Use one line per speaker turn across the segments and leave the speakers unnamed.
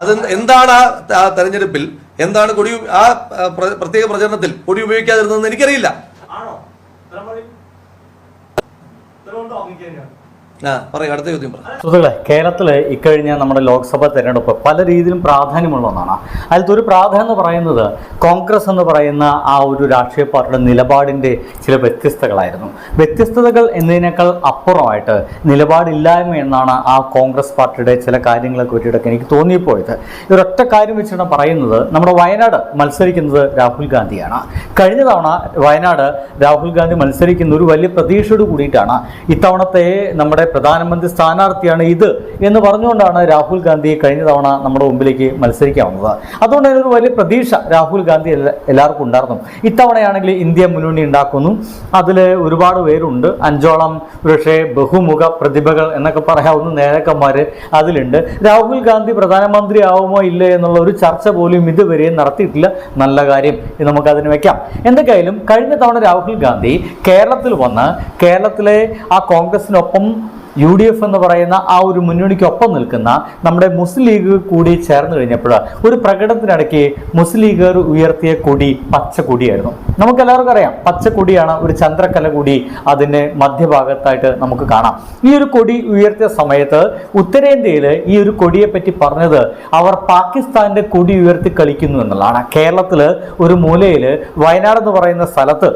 അത് എന്താണ് ആ തെരഞ്ഞെടുപ്പിൽ എന്താണ് കൊടി ആ, പ്രത്യേക പ്രചരണത്തിൽ കൊടി ഉപയോഗിക്കാതിരുന്നതെന്ന് എനിക്കറിയില്ല.
ആണോ?
സുഹൃത്തുക്കളെ കേരളത്തിൽ ഇക്കഴിഞ്ഞ നമ്മുടെ ലോക്സഭാ തെരഞ്ഞെടുപ്പ് പല രീതിയിലും പ്രാധാന്യമുള്ള ഒന്നാണ്. അതിലത്തെ ഒരു പ്രാധാന്യം എന്ന് പറയുന്നത് കോൺഗ്രസ് എന്ന് പറയുന്ന ആ ഒരു രാഷ്ട്രീയ പാർട്ടിയുടെ നിലപാടിന്റെ ചില വ്യത്യസ്തകളായിരുന്നു. വ്യത്യസ്തതകൾ എന്നതിനേക്കാൾ അപ്പുറമായിട്ട് നിലപാടില്ലായ്മ എന്നാണ് ആ കോൺഗ്രസ് പാർട്ടിയുടെ ചില കാര്യങ്ങളെ പറ്റിയിട്ടൊക്കെ എനിക്ക് തോന്നിപ്പോയത്. ഇവരൊറ്റ കാര്യം വെച്ചാണ് പറയുന്നത്. നമ്മുടെ വയനാട് മത്സരിക്കുന്നത് രാഹുൽ ഗാന്ധിയാണ്. കഴിഞ്ഞ തവണ വയനാട് രാഹുൽ ഗാന്ധി മത്സരിക്കുന്ന ഒരു വലിയ പ്രതീക്ഷയോട് കൂടിയിട്ടാണ് ഇത്തവണത്തെ നമ്മുടെ പ്രധാനമന്ത്രി സ്ഥാനാർത്ഥിയാണ് ഇത് എന്ന് പറഞ്ഞുകൊണ്ടാണ് രാഹുൽ ഗാന്ധി കഴിഞ്ഞ തവണ നമ്മുടെ മുമ്പിലേക്ക് മത്സരിക്കാൻ വന്നത് അതുകൊണ്ട് തന്നെ ഒരു വലിയ പ്രതീക്ഷ രാഹുൽ ഗാന്ധി എല്ലാവർക്കും ഉണ്ടായിരുന്നു. ഇത്തവണയാണെങ്കിൽ ഇന്ത്യ മുന്നണി ഉണ്ടാക്കുന്നു. അതിൽ ഒരുപാട് പേരുണ്ട്. അഞ്ചോളം പക്ഷേ ബഹുമുഖ പ്രതിഭകൾ എന്നൊക്കെ പറയാവുന്ന നേതാക്കന്മാർ അതിലുണ്ട്. രാഹുൽ ഗാന്ധി പ്രധാനമന്ത്രി ആവുമോ ഇല്ലേ എന്നുള്ള ഒരു ചർച്ച പോലും ഇതുവരെ നടത്തിയിട്ടില്ല. നല്ല കാര്യം നമുക്ക് അതിന് വെക്കാം. എന്തൊക്കെയായാലും കഴിഞ്ഞ തവണ രാഹുൽ ഗാന്ധി കേരളത്തിൽ വന്ന് കേരളത്തിലെ ആ കോൺഗ്രസിനൊപ്പം യു ഡി എഫ് എന്ന് പറയുന്ന ആ ഒരു മുന്നണിക്കൊപ്പം നിൽക്കുന്ന നമ്മുടെ മുസ്ലിം ലീഗ് കൂടി ചേർന്ന് കഴിഞ്ഞപ്പോൾ ഒരു പ്രകടനത്തിനിടയ്ക്ക് മുസ്ലിം ലീഗർ ഉയർത്തിയ കൊടി പച്ച കൊടിയായിരുന്നു നമുക്ക് എല്ലാവർക്കും അറിയാം പച്ച കൊടിയാണ് ഒരു ചന്ദ്രക്കല കൂടി അതിന്റെ മധ്യഭാഗത്തായിട്ട് നമുക്ക് കാണാം. ഈ ഒരു കൊടി ഉയർത്തിയ സമയത്ത് ഉത്തരേന്ത്യയിൽ ഈ ഒരു കൊടിയെ പറ്റി പറഞ്ഞത് അവർ പാകിസ്ഥാന്റെ കൊടി ഉയർത്തി കളിക്കുന്നു എന്നുള്ളതാണ്. കേരളത്തിൽ ഒരു മൂലയിൽ വയനാട് എന്ന് പറയുന്ന സ്ഥലത്ത്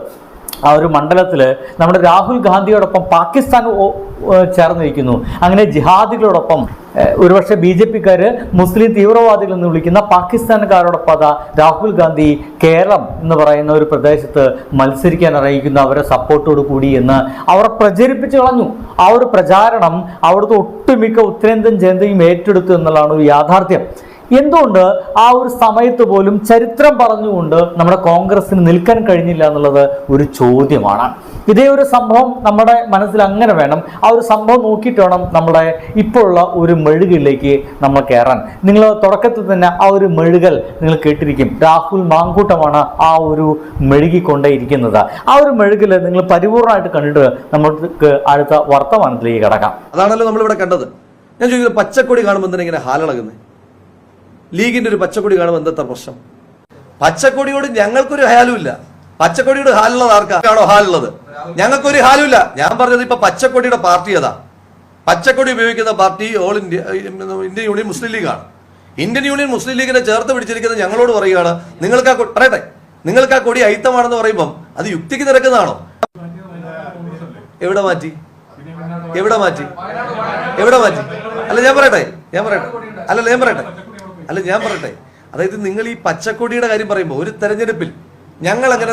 ആ ഒരു മണ്ഡലത്തിൽ നമ്മുടെ രാഹുൽ ഗാന്ധിയോടൊപ്പം പാകിസ്ഥാൻ ചേർന്നിരിക്കുന്നു അങ്ങനെ ജിഹാദികളോടൊപ്പം ഒരുപക്ഷെ ബി ജെ പിക്കാർ മുസ്ലിം തീവ്രവാദികൾ എന്ന് വിളിക്കുന്ന പാകിസ്ഥാൻകാരോടൊപ്പം അതാ രാഹുൽ ഗാന്ധി കേരളം എന്ന് പറയുന്ന ഒരു പ്രദേശത്ത് മത്സരിക്കാൻ അറിയിക്കുന്ന. അവരെ സപ്പോർട്ടോട് കൂടി എന്ന് അവർ പ്രചരിപ്പിച്ചു കളഞ്ഞു. ആ ഒരു പ്രചാരണം അവിടുത്തെ ഒട്ടുമിക്ക ഉത്തരേന്ത്യൻ ജനതയും ഏറ്റെടുത്തു എന്നുള്ളതാണ് ഒരു യാഥാർത്ഥ്യം. എന്തുകൊണ്ട് ആ ഒരു സമയത്ത് പോലും ചരിത്രം പറഞ്ഞുകൊണ്ട് നമ്മുടെ കോൺഗ്രസിന് നിൽക്കാൻ കഴിഞ്ഞില്ല എന്നുള്ളത് ഒരു ചോദ്യമാണ്. ഇതേ ഒരു സംഭവം നമ്മുടെ മനസ്സിൽ അങ്ങനെ വേണം. ആ ഒരു സംഭവം നോക്കിയിട്ട് വേണം നമ്മുടെ ഇപ്പോഴുള്ള ഒരു മെഴുകിലേക്ക് നമ്മൾ കയറാൻ. നിങ്ങൾ തുടക്കത്തിൽ തന്നെ ആ ഒരു മെഴുകൽ നിങ്ങൾ കേട്ടിരിക്കും. രാഹുൽ മാങ്കൂട്ടമാണ് ആ ഒരു മെഴുകിക്കൊണ്ടേയിരിക്കുന്നത് ആ ഒരു മെഴുകിൽ നിങ്ങൾ പരിപൂർണമായിട്ട് കണ്ടിട്ട് നമ്മൾക്ക് അടുത്ത വർത്തമാനത്തിലേക്ക് കിടക്കാം.
അതാണല്ലോ നമ്മളിവിടെ കണ്ടത്. ഞാൻ ചോദിക്കുന്നത് പച്ചക്കൊടി കാണുമ്പോൾ തന്നെ ഇങ്ങനെ ഹാലിളകുന്നത് ലീഗിന്റെ ഒരു പച്ചക്കൊടി കാണുമ്പോൾ എന്താ പ്രശ്നം? പച്ചക്കൊടിയോട് ഞങ്ങൾക്കൊരു ഹാലും ഇല്ല പച്ചക്കൊടിയുടെ ഹാലുള്ളത് ആർക്കാണോ ഹാലുള്ളത്? ഞങ്ങൾക്കൊരു ഹാലും ഇല്ല ഞാൻ പറഞ്ഞത് ഇപ്പൊ പച്ചക്കൊടിയുടെ പാർട്ടി അതാ. പച്ചക്കൊടി ഉപയോഗിക്കുന്ന party all India Indian union Muslim ലീഗാണ്. Indian union Muslim ലീഗിനെ ചേർത്ത് പിടിച്ചിരിക്കുന്ന ഞങ്ങളോട് പറയുകയാണ് നിങ്ങൾക്ക് ആ പറയട്ടെ. നിങ്ങൾക്ക് ആ കൊടി അയിത്തമാണെന്ന് പറയുമ്പം അത് യുക്തിക്ക് നിരക്കുന്നതാണോ? എവിടെ മാറ്റി? എവിടെ മാറ്റി? എവിടെ മാറ്റി? അല്ല ഞാൻ പറയട്ടെ. ഞാൻ പറയട്ടെ. അല്ല ഞാൻ പറയട്ടെ. അല്ല ഞാൻ പറയട്ടെ. അതായത് നിങ്ങൾ ഈ പച്ചക്കൊടിയുടെ കാര്യം പറയുമ്പോൾ ഒരു തെരഞ്ഞെടുപ്പിൽ ഞങ്ങൾ അങ്ങനെ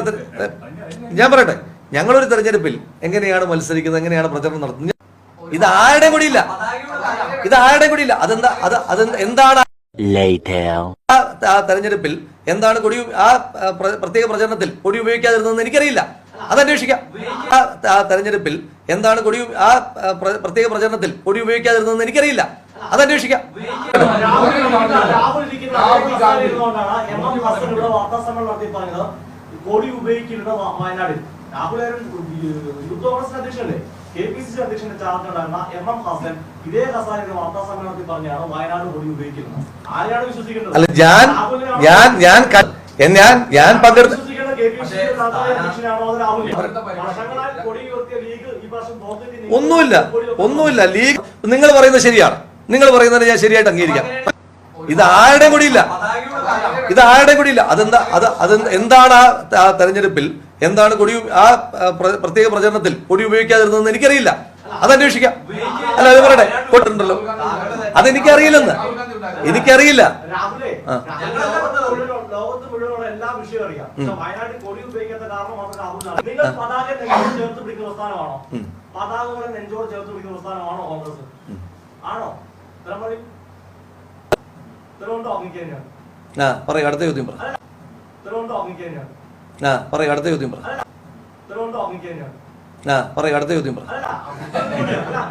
ഞാൻ പറയട്ടെ. ഞങ്ങളൊരു തെരഞ്ഞെടുപ്പിൽ എങ്ങനെയാണ് മത്സരിക്കുന്നത് എങ്ങനെയാണ് പ്രചരണം നടത്തുന്നത്? ഇത് ആരുടെയും ഇല്ല ഇത് ആരുടെയും ഇല്ല അതെന്താ അത് അത് എന്താണ്. ആ തെരഞ്ഞെടുപ്പിൽ എന്താണ് കൊടി ആ പ്രത്യേക പ്രചരണത്തിൽ കൊടി ഉപയോഗിക്കാതിരുന്നതെന്ന് എനിക്കറിയില്ല. അത് അന്വേഷിക്കാം. ആ തെരഞ്ഞെടുപ്പിൽ എന്താണ് കൊടി ആ ആ, പ്രത്യേക പ്രചരണത്തിൽ കൊടി ഉപയോഗിക്കാതിരുന്നതെന്ന് എനിക്കറിയില്ല. അത് അന്വേഷിക്കാം
ഹസൻ ഇവിടെ വാർത്താ സമ്മേളനം നടത്തി പറഞ്ഞത് കോടി ഉപയോഗിക്കുന്നത് വ- വയനാടിൽ രാഹുൽ യൂത്ത് കോൺഗ്രസ് അധ്യക്ഷനല്ലേ കെ പി സി സി അധ്യക്ഷന്റെ ചാർജ് ഉണ്ടായിരുന്ന എം എം ഹസൻ ഇതേ ഹസാനിന്റെ വാർത്താ സമ്മേളനത്തിൽ പറഞ്ഞാണ് വയനാട് കോടി ഉപയോഗിക്കുന്നത് ആരെയാണ് വിശ്വസിക്കേണ്ടത്
അല്ല ഞാൻ ഞാൻ ഞാൻ ഞാൻ പങ്കെടുത്ത ഒന്നുമില്ല. ഒന്നുമില്ല. ലീഗ് നിങ്ങൾ പറയുന്നത് ശരിയാണ്. നിങ്ങൾ പറയുന്നത് ഞാൻ ശരിയായിട്ട് അംഗീകരിക്കാം. ഇത് ആരുടെയും ഇല്ല ഇത് ആരുടെയും ഇല്ല അതെന്താ അത് അത് എന്താണ് ആ തെരഞ്ഞെടുപ്പിൽ എന്താണ് കൊടി ആ പ്രത്യേക പ്രചരണത്തിൽ കൊടി ഉപയോഗിക്കാതിരുന്നതെന്ന് എനിക്കറിയില്ല. അത് അന്വേഷിക്കാം. അല്ല അത് പറയട്ടെ. കൊട്ടുണ്ടല്ലോ അതെനിക്കറിയില്ലെന്ന്. എനിക്കറിയില്ല.
രാഹുലേ,
ആ.
ലോകത്ത് മുഴുവൻ- ലോകത്ത് മുഴുവനുള്ള എല്ലാ വിഷയവും അറിയാം പക്ഷെ വയനാട്ടിൽ കൊടി ഉപയോഗിക്കാത്ത കാരണം മാത്രം നിങ്ങൾ പതാക നെഞ്ചോട് ചേർത്ത് പിടിക്കുന്ന പ്രസ്ഥാനമാണോ പതാകകളെ നെഞ്ചോട് ചേർത്ത് പിടിക്കുന്ന പ്രസ്ഥാനമാണോ കോൺഗ്രസ്? ആണോ?
ആ പറയും അടുത്ത ചോദ്യം പറ. ആ പറയും അടുത്ത ചോദ്യം പറ. ആ പറയും അടുത്ത ചോദ്യം പറ.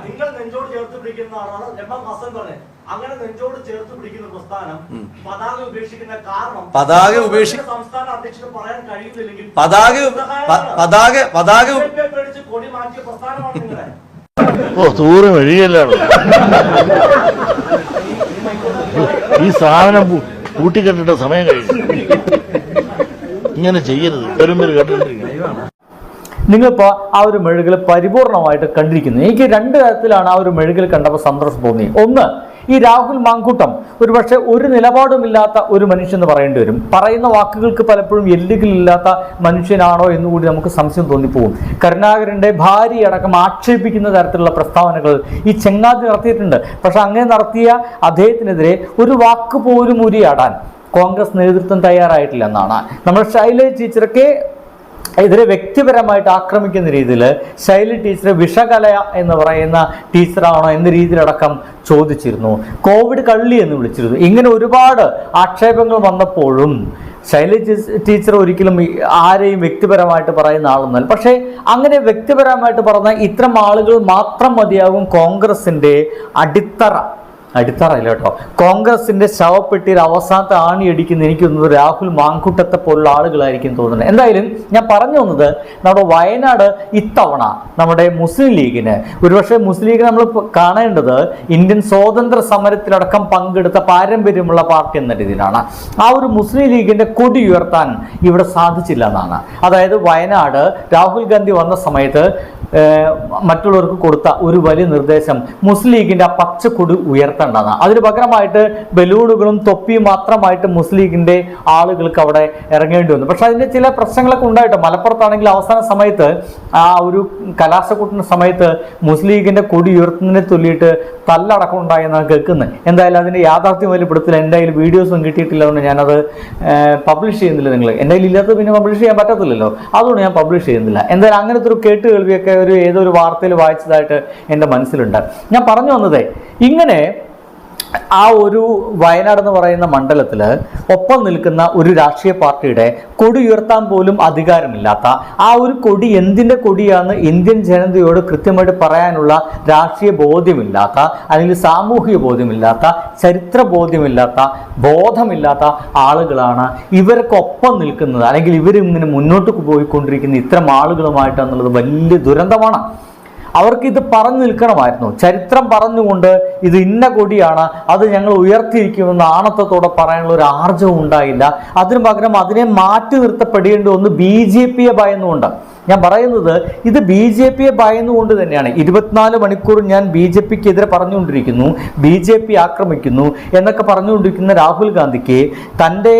നിങ്ങൾ നെഞ്ചോട് ചേർത്ത് പിടിക്കുന്ന ആളാണ് ഹസൻ പറഞ്ഞത് അങ്ങനെ നെഞ്ചോട് ചേർത്ത് പിടിക്കുന്ന പ്രസ്ഥാനം പതാക ഉപേക്ഷിക്കുന്ന കാരണം
പതാക ഉപേക്ഷി-
സംസ്ഥാന അധ്യക്ഷന് പറയാൻ കഴിയുന്നില്ലെങ്കിൽ
പതാക പതാക പതാക
പേടിച്ച് കൊടി മാറ്റിയ പ്രസ്ഥാനമാണ് നിങ്ങളെ.
ഓ തൂറ് വഴിയല്ലാണ് ഈ സാധനം കൂട്ടിക്കെട്ടിട്ട സമയം കഴിഞ്ഞു. ഇങ്ങനെ ചെയ്യരുത്. പേരും പേര് കേട്ടിട്ടിരിക്കണം
നിങ്ങളിപ്പോൾ ആ ഒരു മെഴുകൽ പരിപൂർണമായിട്ട് കണ്ടിരിക്കുന്നത് എനിക്ക് രണ്ട് തരത്തിലാണ് ആ ഒരു മെഴുകൽ കണ്ടപ്പോൾ സന്തോഷം തോന്നിയത് ഒന്ന് ഈ രാഹുൽ മാങ്കൂട്ടം ഒരുപക്ഷെ ഒരു നിലപാടുമില്ലാത്ത ഒരു മനുഷ്യൻ പറയേണ്ടി വരും. പറയുന്ന വാക്കുകൾക്ക് പലപ്പോഴും എല്ലുകളില്ലാത്ത മനുഷ്യനാണോ എന്ന് കൂടി നമുക്ക് സംശയം തോന്നിപ്പോകും. കരുണാകരന്റെ ഭാര്യയടക്കം ആക്ഷേപിക്കുന്ന തരത്തിലുള്ള പ്രസ്താവനകൾ ഈ ചെങ്ങാതി നടത്തിയിട്ടുണ്ട്. പക്ഷെ അങ്ങനെ നടത്തിയ അദ്ദേഹത്തിനെതിരെ ഒരു വാക്ക് പോലും ഉരിയാടാൻ കോൺഗ്രസ് നേതൃത്വം തയ്യാറായിട്ടില്ല എന്നാണ് നമ്മൾ ശൈലജ് ടീച്ചറൊക്കെ ഇതിനെ വ്യക്തിപരമായിട്ട് ആക്രമിക്കുന്ന രീതിയിൽ ശൈലി ടീച്ചർ വിഷകല എന്ന് പറയുന്ന ടീച്ചറാണോ എന്ന രീതിയിലടക്കം ചോദിച്ചിരുന്നു. കോവിഡ് കള്ളി എന്ന് വിളിച്ചിരുന്നു. ഇങ്ങനെ ഒരുപാട് ആക്ഷേപങ്ങൾ വന്നപ്പോഴും ശൈലി ടീച്ചർ ഒരിക്കലും ആരെയും വ്യക്തിപരമായിട്ട് പറയുന്ന ആളൊന്നല്ല പക്ഷേ അങ്ങനെ വ്യക്തിപരമായിട്ട് പറഞ്ഞ ഇത്തരം ആളുകൾ മാത്രം മതിയാകും കോൺഗ്രസിന്റെ അടിത്തറ. അടിത്തറയില്ല കേട്ടോ. കോൺഗ്രസിന്റെ ശവപ്പെട്ടിയിൽ അവസാനത്തെ ആണി അടിക്കുന്ന എനിക്ക് തോന്നുന്നത് രാഹുൽ മാങ്കുട്ടത്തെ പോലുള്ള ആളുകളായിരിക്കും തോന്നുന്നത്. എന്തായാലും ഞാൻ പറഞ്ഞു വന്നത് നമ്മുടെ വയനാട് ഇത്തവണ നമ്മുടെ മുസ്ലിം ലീഗിന് ഒരുപക്ഷെ മുസ്ലിം ലീഗ് നമ്മൾ കാണേണ്ടത് ഇന്ത്യൻ സ്വാതന്ത്ര്യ സമരത്തിലടക്കം പങ്കെടുത്ത പാരമ്പര്യമുള്ള പാർട്ടി എന്ന രീതിയിലാണ്. ആ ഒരു മുസ്ലിം ലീഗിന്റെ കൊടി ഉയർത്താൻ ഇവിടെ സാധിച്ചില്ല എന്നാണ്. അതായത് വയനാട് രാഹുൽ ഗാന്ധി വന്ന സമയത്ത് മറ്റുള്ളവർക്ക് കൊടുത്ത ഒരു വലിയ നിർദ്ദേശം മുസ്ലിം ലീഗിന്റെ ആ പച്ചക്കൊടി ഉയർത്തേണ്ടതാണ് അതിന് പകരമായിട്ട് ബലൂണുകളും തൊപ്പിയും മാത്രമായിട്ട് മുസ്ലിം ലീഗിന്റെ ആളുകൾക്ക് അവിടെ ഇറങ്ങേണ്ടി വന്നു. പക്ഷെ അതിന്റെ ചില പ്രശ്നങ്ങളൊക്കെ ഉണ്ടായിട്ടോ. മലപ്പുറത്താണെങ്കിൽ അവസാന സമയത്ത് ആ ഒരു കലാശക്കൂട്ടിന്റെ സമയത്ത് മുസ്ലിം ലീഗിന്റെ കൊടി ഉയർത്തുന്നതിനെ ചൊല്ലിയിട്ട് തല്ലടക്കം ഉണ്ടായെന്നാണ് കേൾക്കുന്നത്. എന്തായാലും അതിന്റെ യാഥാർത്ഥ്യം വലിയപ്പെടുത്തില്ല എന്റെ കയ്യിൽ വീഡിയോസും കിട്ടിയിട്ടില്ല അതുകൊണ്ട് ഞാനത് പബ്ലിഷ് ചെയ്യുന്നില്ല നിങ്ങൾ എന്റെ കയ്യിൽ പിന്നെ പബ്ലിഷ് ചെയ്യാൻ പറ്റത്തില്ലല്ലോ. അതുകൊണ്ട് ഞാൻ പബ്ലിഷ് ചെയ്യുന്നില്ല. എന്തായാലും അങ്ങനത്തെ ഒരു കേട്ട് കേൾവിയൊക്കെ ഒരു ഏതൊരു വാർത്തയിൽ വായിച്ചതായിട്ട് എന്റെ മനസ്സിലുണ്ട്. ഞാൻ പറഞ്ഞു വന്നതേ ഇങ്ങനെ ആ ഒരു വയനാട് എന്ന് പറയുന്ന മണ്ഡലത്തിൽ ഒപ്പം നിൽക്കുന്ന ഒരു രാഷ്ട്രീയ പാർട്ടിയുടെ കൊടി ഉയർത്താൻ പോലും അധികാരമില്ലാത്ത ആ ഒരു കൊടി എന്തിന്റെ കൊടിയാണ് ഇന്ത്യൻ ജനതയോട് കൃത്യമായിട്ട് പറയാനുള്ള രാഷ്ട്രീയ ബോധ്യമില്ലാത്ത അല്ലെങ്കിൽ സാമൂഹിക ബോധ്യമില്ലാത്ത ചരിത്ര ബോധ്യമില്ലാത്ത ബോധമില്ലാത്ത ആളുകളാണ് ഇവർക്കൊപ്പം നിൽക്കുന്നത്. അല്ലെങ്കിൽ ഇവരിങ്ങനെ മുന്നോട്ട് പോയിക്കൊണ്ടിരിക്കുന്ന ഇത്തരം ആളുകളുമായിട്ടാന്നുള്ളത് വലിയ ദുരന്തമാണ്. അവർക്ക് ഇത് പറഞ്ഞു നിൽക്കണമായിരുന്നു. ചരിത്രം പറഞ്ഞുകൊണ്ട് ഇത് ഇന്ന കൊടിയാണ് അത് ഞങ്ങൾ ഉയർത്തിയിരിക്കുമെന്ന് ആണത്തത്തോടെ പറയാനുള്ള ഒരു ആർജവം ഉണ്ടായില്ല. അതിനു പകരം അതിനെ മാറ്റി നിർത്തപ്പെടേണ്ടി ഒന്ന് ബി ജെ പിയെ ഭയന്നുകൊണ്ട്. ഞാൻ പറയുന്നത് ഇത് ബി ജെ പിയെ ഭയന്നുകൊണ്ട് തന്നെയാണ്. ഇരുപത്തിനാല് മണിക്കൂർ ഞാൻ ബി ജെ പിക്ക് എതിരെ പറഞ്ഞുകൊണ്ടിരിക്കുന്നു ബി ജെ പി ആക്രമിക്കുന്നു എന്നൊക്കെ പറഞ്ഞുകൊണ്ടിരിക്കുന്ന രാഹുൽ ഗാന്ധിക്ക് തന്റെ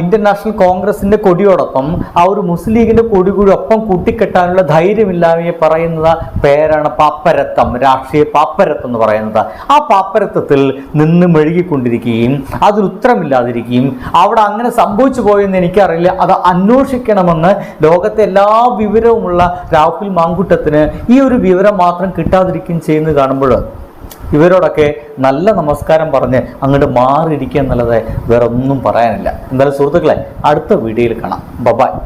ഇന്ത്യൻ നാഷണൽ കോൺഗ്രസിന്റെ കൊടിയോടൊപ്പം ആ ഒരു മുസ്ലിം ലീഗിന്റെ കൊടി കൂടി ഒപ്പം കൂട്ടിക്കെട്ടാനുള്ള ധൈര്യമില്ലായ്മയെ പറയുന്ന പേരാണ് പാപ്പരത്തം രാഷ്ട്രീയ പാപ്പരത്തം എന്ന് പറയുന്നത്. ആ പാപ്പരത്തത്തിൽ നിന്ന് മെഴുകിക്കൊണ്ടിരിക്കുകയും അതിന് ഉത്തരമില്ലാതിരിക്കുകയും അവിടെ അങ്ങനെ സംഭവിച്ചു പോയെന്ന് എനിക്കറിയില്ല. അത് അന്വേഷിക്കണമെന്ന് ലോകത്തെ എല്ലാ വിവരവുമുള്ള രാഹുൽ മാങ്കുട്ടത്തിന് ഈ ഒരു വിവരം മാത്രം കിട്ടാതിരിക്കുകയും ചെയ്യുന്നത് കാണുമ്പോൾ ഇവരോടൊക്കെ നല്ല നമസ്കാരം പറഞ്ഞ് അങ്ങോട്ട് മാറിയിരിക്കുക എന്നുള്ളത് വേറെ ഒന്നും പറയാനില്ല. എന്തായാലും സുഹൃത്തുക്കളെ അടുത്ത വീഡിയോയിൽ കാണാം. ബബായ്